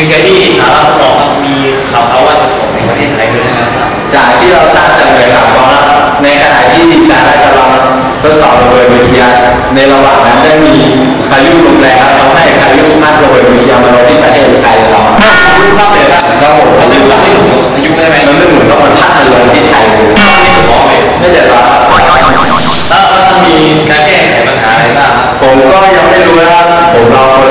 กับยูเคที่สาระทดลองครับมีข่าวเขาว่าจะตกในประเทศไทยด้วยนะครับ จากที่เราทราบจากหน่วยข่าวมาในขณะที่สหรัฐกำลังทดสอบระเบิดนิวเคลียร์ในระหว่างนั้นได้มีพายุลมแรงครับทำให้พายุพัดระเบิดนิวเคลียร์มาลงที่ประเทศไทยเรายุคครับเลยครับครับผมมันเรื่องหลักที่ถูกอายุได้ไหมมันเรื่เหมือนกับมันพัดมาลงที่ไทยเลยนี่ถูกบอกเลยไม่เดือดร้อนครับแล้วแล้วจะมีการแก้ไขปัญหาอะไรบ้างผมก็ยังไม่รู้นะครับผมรอคน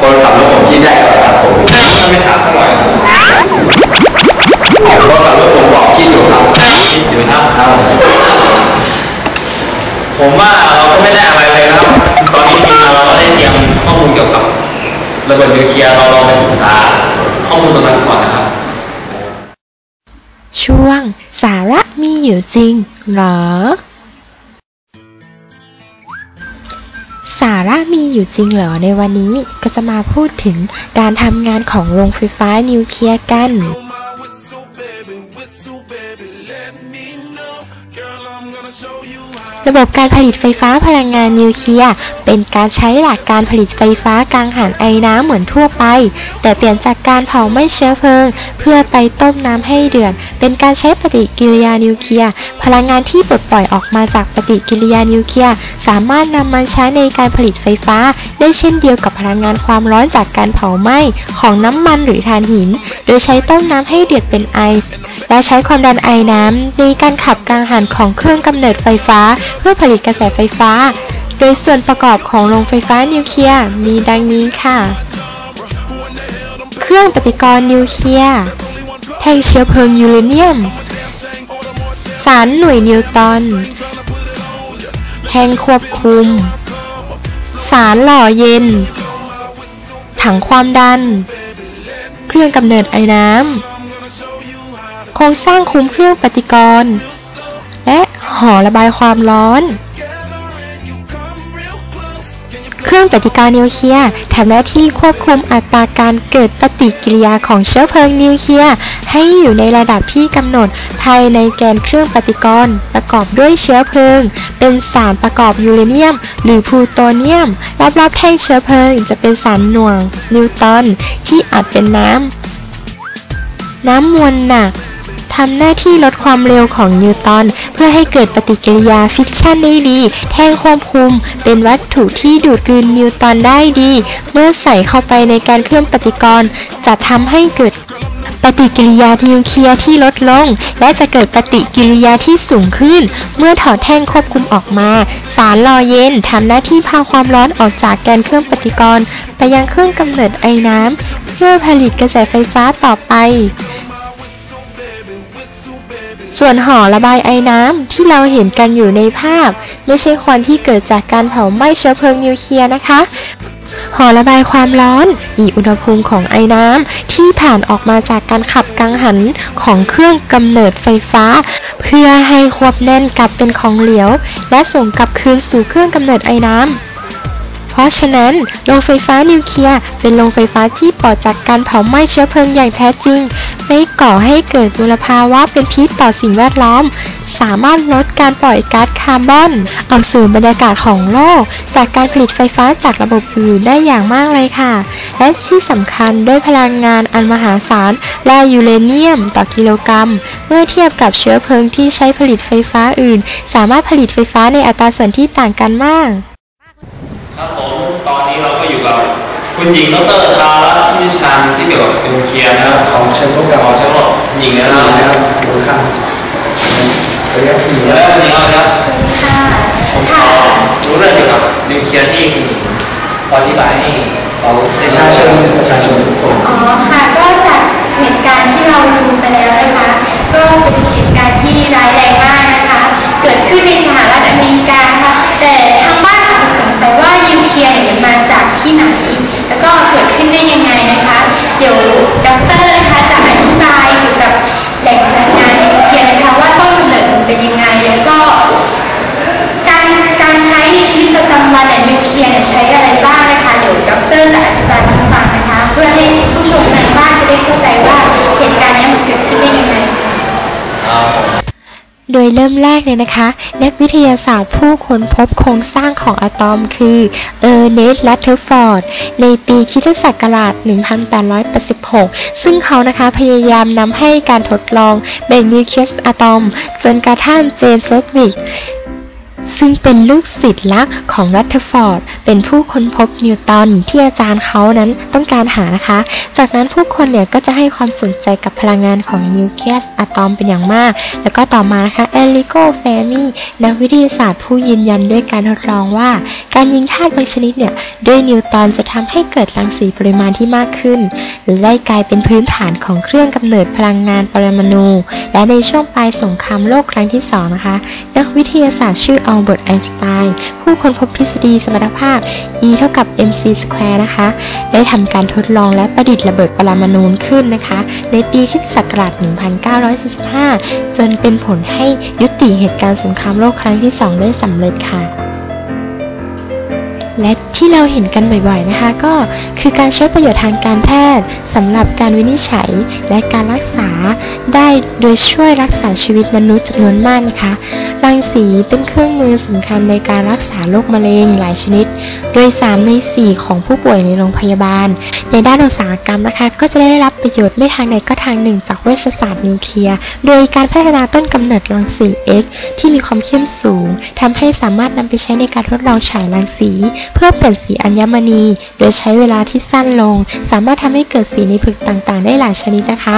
คนขับรถผมคิดได้ก่อนครับผม ถ้าไม่ถามสักหน่อยคนขับรถผมบอกคิดอยู่ครับคิดอยู่นะครับครับผมว่าเราก็ไม่ได้อะไรเลยครับ ตอนนี้ทีมงานเราก็ได้เตรียมข้อมูลเกี่ยวกับระเบิดนิวเคลียร์เราลองไปศึกษาข้อมูลตรงนั้นก่อนนะครับ ช่วงสาระมีอยู่จริงเหรอ สาระมีอยู่จริงเหรอในวันนี้ก็จะมาพูดถึงการทำงานของโรงไฟฟ้านิวเคลียร์กัน ระบบการผลิตไฟฟ้าพลังงานนิวเคลียร์เป็นการใช้หลักการผลิตไฟฟ้ากลางหันไอน้ำเหมือนทั่วไป แต่เปลี่ยนจากการเผาไหม้เชื้อเพลิง เพื่อไปต้มน้ำให้เดือด เป็นการใช้ปฏิกิริยานิวเคลียร์พลังงานที่ปลดปล่อยออกมาจากปฏิกิริยานิวเคลียร์สามารถนำมาใช้ในการผลิตไฟฟ้าได้เช่นเดียวกับพลังงานความร้อนจากการเผาไหม้ของน้ำมันหรือถ่านหิน โดยใช้ต้มน้ำให้เดือดเป็นไอ และใช้ความดันไอน้ำในการขับกังหันของเครื่องกำเนิดไฟฟ้า เพื่อผลิตกระแสไฟฟ้า โดยส่วนประกอบของโรงไฟฟ้านิวเคลียร์มีดังนี้ค่ะ เครื่องปฏิกรณ์นิวเคลียร์แท่งเชื้อเพลิงยูเรเนียม สารหน่วยนิวตอนแท่งควบคุม สารหล่อเย็น ถังความดัน เครื่องกำเนิดไอ้น้ำโครงสร้างคุ้มเครื่องปฏิกรณ์ และหอระบายความร้อน เครื่องปฏิกรณ์นิวเคลียร์ทำหน้าที่ควบคุมอัตราการเกิดปฏิกิริยาของเชื้อเพลิงนิวเคลียร์ให้อยู่ในระดับที่กำหนด ภายในแกนเครื่องปฏิกรณ์ ประกอบด้วยเชื้อเพลิง เป็นสารประกอบยูเรเนียม หรือพลูโตเนียม รอบๆแท่งเชื้อเพลิง จะเป็นสารหน่วงนิวตอนที่อัดเป็นน้ำน้ำมวลหนัก ทำหน้าที่ลดความเร็วของนิวตอนเพื่อให้เกิดปฏิกิริยาฟิกชันได้ดี แท่งควบคุม เป็นวัตถุที่ดูดกลืนนิวตอนได้ดี เมื่อใส่เข้าไปในการเครื่องปฏิกรณ์จะทำให้เกิดปฏิกิริยานิวเคลียร์ที่ลดลง และจะเกิดปฏิกิริยาที่สูงขึ้น เมื่อถอดแท่งควบคุมออกมา สารลอเย็นทำหน้าที่พาความร้อนออกจากแกนเครื่องปฏิกรณ์ ไปยังเครื่องกำเนิดไอ้น้ำ เพื่อผลิตกระแสไฟฟ้าต่อไป ส่วนหอระบายไอน้ำที่เราเห็นกันอยู่ในภาพ ไม่ใช่ควันที่เกิดจากการเผาไหม้เชื้อเพลิงนิวเคลียร์นะคะ หอระบายความร้อนมีอุณหภูมิของไอน้ำที่ผ่านออกมาจากการขับกังหันของเครื่องกำเนิดไฟฟ้า เพื่อให้ควบแน่นกลับเป็นของเหลวและส่งกลับคืนสู่เครื่องกำเนิดไอน้ำเพราะฉะนั้นโรงไฟฟ้านิวเคลียร์เป็นโรงไฟฟ้าที่ปลอดจากการเผาไหม้เชื้อเพลิงอย่างแท้จริง ไม่ก่อให้เกิดมลภาวะเป็นพิษต่อสิ่งแวดล้อม สามารถลดการปล่อยก๊าซคาร์บอนออกสู่บรรยากาศของโลก จากการผลิตไฟฟ้าจากระบบอื่นได้อย่างมากเลยค่ะ และที่สำคัญด้วยพลังงานอันมหาศาลและยูเรเนียมต่อกิโลกรัม เมื่อเทียบกับเชื้อเพลิงที่ใช้ผลิตไฟฟ้าอื่น สามารถผลิตไฟฟ้าในอัตราส่วนที่ต่างกันมาก ครับผม ตอนนี้เราก็อยู่กับ คุณหญิงดรธารัตน์พิชานที่เกี่ยวกับนิวเคลียร์นะครับของเชิญพบกับขอเชิญบอกหญิงนะครับนะครับถูกครับสวัสดีครับคุณหญิงแล้ววันนี้ครับค่ะผมขอรู้เรื่องเกี่ยวกับนิวเคลียร์ที่คุณหญิงอธิบายให้เราปได้ระทราชาบชนประชาชนทุกคนอ๋อค่ะก็จากเหตุการณ์ที่เราดูไปแล้ว โดยเริ่มแรกเลยนะคะ นักวิทยาศาสตร์ผู้ค้นพบโครงสร้างของอะตอมคือเออร์เนสต์ลัตเทอร์ฟอร์ด ในปีคริสตศักราช 1886 ซึ่งเขานะคะพยายามนำให้การทดลองแบ่งนิวเคลียสอะตอม จนกระทั่งเจมส์เซดวิก ซึ่งเป็นลูกศิษย์ลักของรัตเทอร์ฟอร์ด เป็นผู้ค้นพบนิวตันที่อาจารย์เขานั้นต้องการหานะคะ จากนั้นผู้คนเนี่ยก็จะให้ความสนใจกับพลังงานของนิวเคลียสอะตอมเป็นอย่างมาก แล้วก็ต่อมานะคะเอลิโกเฟมีนักวิทยาศาสตร์ผู้ยืนยันด้วยการทดลองว่า การยิงธาตุบางชนิดเนี่ยด้วยนิวตอนจะทำให้เกิดรังสีปริมาณที่มากขึ้น และได้กลายเป็นพื้นฐานของเครื่องกำเนิดพลังงานปรมาณูและในช่วงปลายสงครามโลกครั้งที่สองนะคะนักวิทยาศาสตร์ชื่ออัลเบิร์ตไอน์สไตน์ผู้ค้นพบทฤษฎีสมรรถภาพ E เท่ากับ mc สแควร์นะคะ ได้ทำการทดลองและประดิษฐ์ระเบิดปรมาณูขึ้นนะคะ ในปีคริสตศักราช1945 จนเป็นผลให้ยุติเหตุการณ์สงครามโลกครั้งที่สองได้สำเร็จค่ะ และที่เราเห็นกันบ่อยๆนะคะ ก็คือการใช้ประโยชน์ทางการแพทย์สำหรับการวินิจฉัยและการรักษาได้โดยช่วยรักษาชีวิตมนุษย์จำนวนมากนะคะรังสีเป็นเครื่องมือสำคัญในการรักษาโรคมะเร็งหลายชนิด โดย 3 ใน 4 ของผู้ป่วยในโรงพยาบาล ในด้านอุตสาหกรรมนะคะ ก็จะได้รับประโยชน์ไม่ทางใดก็ทางหนึ่ง จากเวชศาสตร์นิวเคลียร์ โดยการพัฒนาต้นกำเนิดรังสี X ที่มีความเข้มสูงทำให้สามารถนำไปใช้ในการทดลองฉายรังสี เพื่อเปลี่ยนสีอัญมณี โดยใช้เวลาที่สั้นลง สามารถทำให้เกิดสีในผึกต่างๆ ได้หลายชนิดนะคะ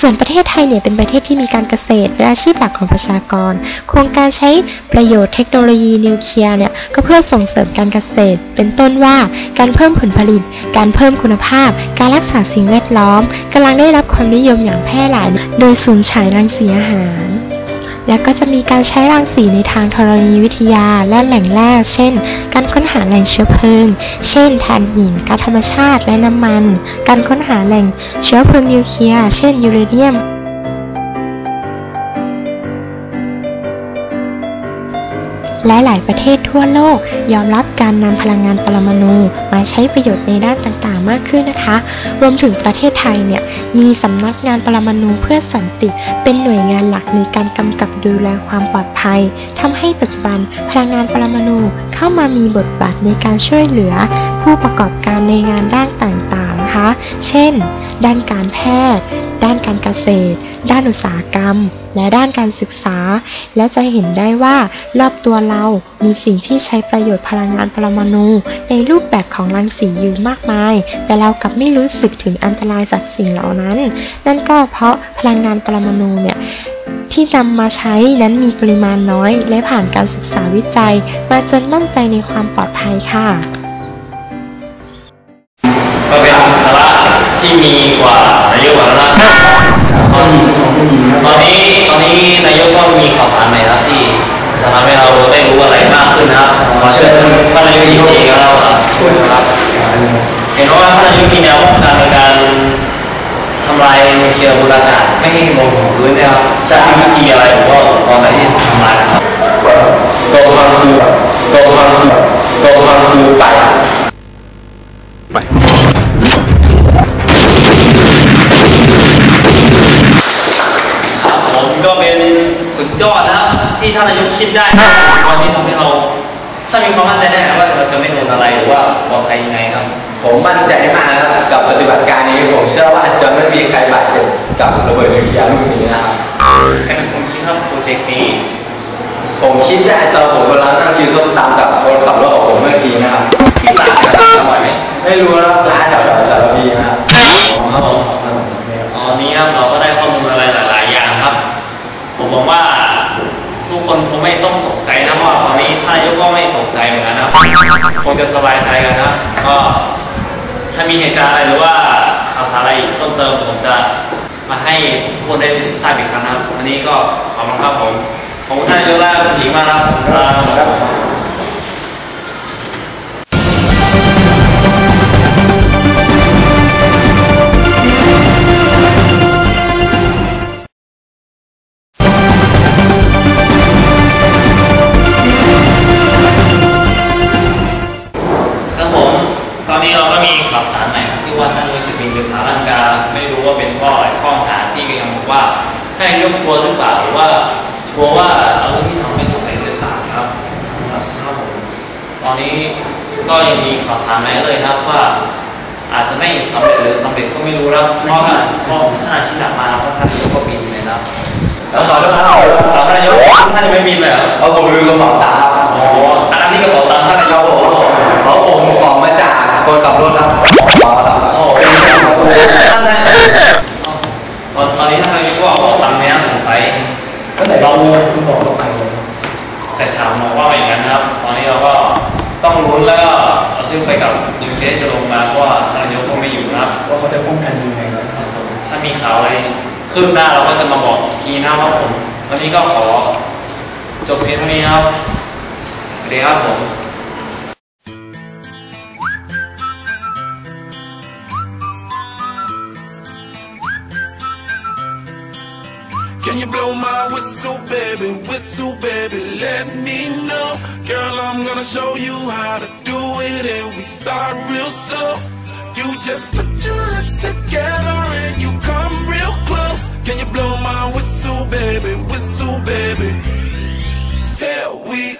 ส่วนประเทศไทยเนี่ยเป็นประเทศที่มีการเกษตรเป็นอาชีพหลักของประชากร โครงการใช้ประโยชน์เทคโนโลยีนิวเคลียร์เนี่ยก็เพื่อส่งเสริมการเกษตร เป็นต้นว่าการเพิ่มผลผลิต การเพิ่มคุณภาพ การรักษาสิ่งแวดล้อมกำลังได้รับความนิยมอย่างแพร่หลาย โดยศูนย์ฉายรังสีอาหาร และก็จะมีการใช้รังสีในทางธรณีวิทยาและแหล่งแร่เช่น การค้นหาแหล่งเชื้อเพลิง เช่นถ่านหินก๊าซธรรมชาติและน้ำมัน การค้นหาแหล่งเชื้อเพลิงนิวเคลียร์ เช่นยูเรเนียม และหลายประเทศทั่วโลก ยอมรับการนำพลังงานปรมาณูมาใช้ประโยชน์ในด้านต่างๆ มากขึ้นนะคะ รวมถึงประเทศไทยเนี่ยมีสำนักงานปรมาณูเพื่อสันติ เป็นหน่วยงานหลักในการกำกับดูแลความปลอดภัยทำให้ปัจจุบันพลังงานปรมาณูเข้ามามีบทบาทในการช่วยเหลือ ผู้ประกอบการในงานด้านต่างๆนะคะเช่น ด้านการแพทย์ ด้านการเกษตร ด้านอุตสาหกรรม และด้านการศึกษา และจะเห็นได้ว่ารอบตัวเรามีสิ่งที่ใช้ประโยชน์พลังงานปรมาณูในรูปแบบของรังสียูมากมาย แต่เรากลับไม่รู้สึกถึงอันตรายจากสิ่งเหล่านั้น นั่นก็เพราะพลังงานปรมาณูเนี่ยที่นำมาใช้นั้นมีปริมาณน้อย และผ่านการศึกษาวิจัย มาจนมั่นใจในความปลอดภัยค่ะก็เป็นสาระที่มีกว่านายกแล้วนะตอนตอนนี้ตอนนี้นายกก็มีข่าวสารใหม่ครับที่จะทำให้เราได้รู้อะไรมากขึ้นนะครับขอเชิญท่านนายกอีกทีกับเราพูดครับเห็นว่าท่านนายกมีแนวป้องกันในการทำลายนิวเคลียร์บนอากาศไม่ให้ลงถึงพื้นนะครับใช้วิธีอะไรหรือว่าอุปกรณ์อะไรที่ทำลายนะครับโซฮังซูโซฮังซูโซฮังซูไปครับ คิดได้ตอนนี้ทำให้เรา ถ้ามีความมั่นใจได้ว่าเราจะไม่โดนอะไรหรือว่าปลอดภัยยังไงครับ ผมมั่นใจมากนะครับกับปฏิบัติการนี้ผมเชื่อว่าจะไม่มีใครบาดเจ็บกับระเบิดนิวเคลียร์ลูกนี้นะครับใครเป็นคนคิดว่าโปรเจกต์นี้ผมคิดได้ตอนผมกำลังนั่งกินส้มตำกับคนขับรถของผมเมื่อกี้นะครับที่ร้านนะครับอร่อยไหมไม่รู้นะร้านายกก็ไม่ตกใจเหมือนกันนะครับคงจะสบายใจกันนะก็ถ้ามีเหตุการณ์อะไรหรือว่าข่าวสารอะไรเพิ่มเติมผมจะมาให้ทุกคนได้ทราบอีกครั้งนะครับวันนี้ก็ขอบคุณครับผมขอบคุณท่านยกและคุณหญิงมากนะครับครับครับ ยังบอกว่าให้ยกตัวหรือเปล่าหรือว่ากลัวว่าเอาเรื่องที่ทำไม่สำเร็จหรือเปล่าครับครับครับผมตอนนี้ก็ยังมีข่าวสารไหมเลยครับว่า อาจจะไม่สำเร็จหรือสำเร็จก็ไม่รู้ครับเพราะว่าเพราะท่านอาชีพมาเพราะท่านนายกก็บินเลยครับแล้วขอโทษนะเอาเราท่านนายกท่านจะไม่บินเลยเหรอเอาผมลืมกระเป๋าตังค์ครับอ๋ออันนี้กระเป๋าตังค์ท่านนายกครับผมเพราะผมของมาจากคนขับรถครับขอครับโอ้โหเป็นแค่ประตูท่านนาย ก็แต่เราคุณบอกเราไปเลยแต่ถามบอกว่าอย่างนั้นนะครับ ตอนนี้เราก็ต้องลุ้นแล้วก็ขึ้นไปกับดิวเคสจะลงมาเพราะว่าท่านนายกก็ไม่อยู่นะครับว่าเขาจะป้องกันยังไงนะถ้ามีข่าวอะไรคืบหน้าเราก็จะมาบอกอีกทีนะครับผม วันนี้ก็ขอจบเพียงเท่านี้นะครับสวัสดีครับผม Can you blow my whistle, baby? Whistle, baby, let me know. Girl, I'm gonna show you how to do it, and we start real slow. You just put your lips together and you come real close. Can you blow my whistle, baby? Whistle, baby. Here we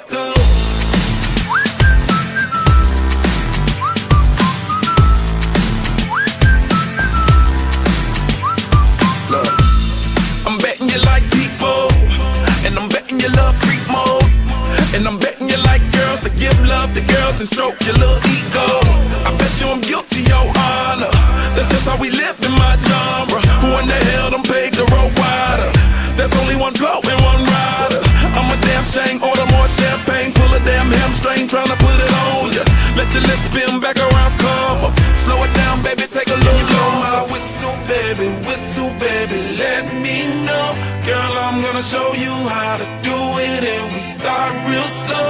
and I'm betting you like girls to give love to girls and stroke your little ego. I bet you I'm guilty, your honor. That's just how we live in my genre. Who in the hell done paved the road wider? There's only one blow and one rider. I'm a damn shame, order more champagne, pull a damn hamstring, tryna put it on ya. Let your lips spin back around, come. Slow it down, baby, take a look. You blow my whistle, baby, whistle, baby, let me know. Girl, I'm gonna show you how to do start real slow.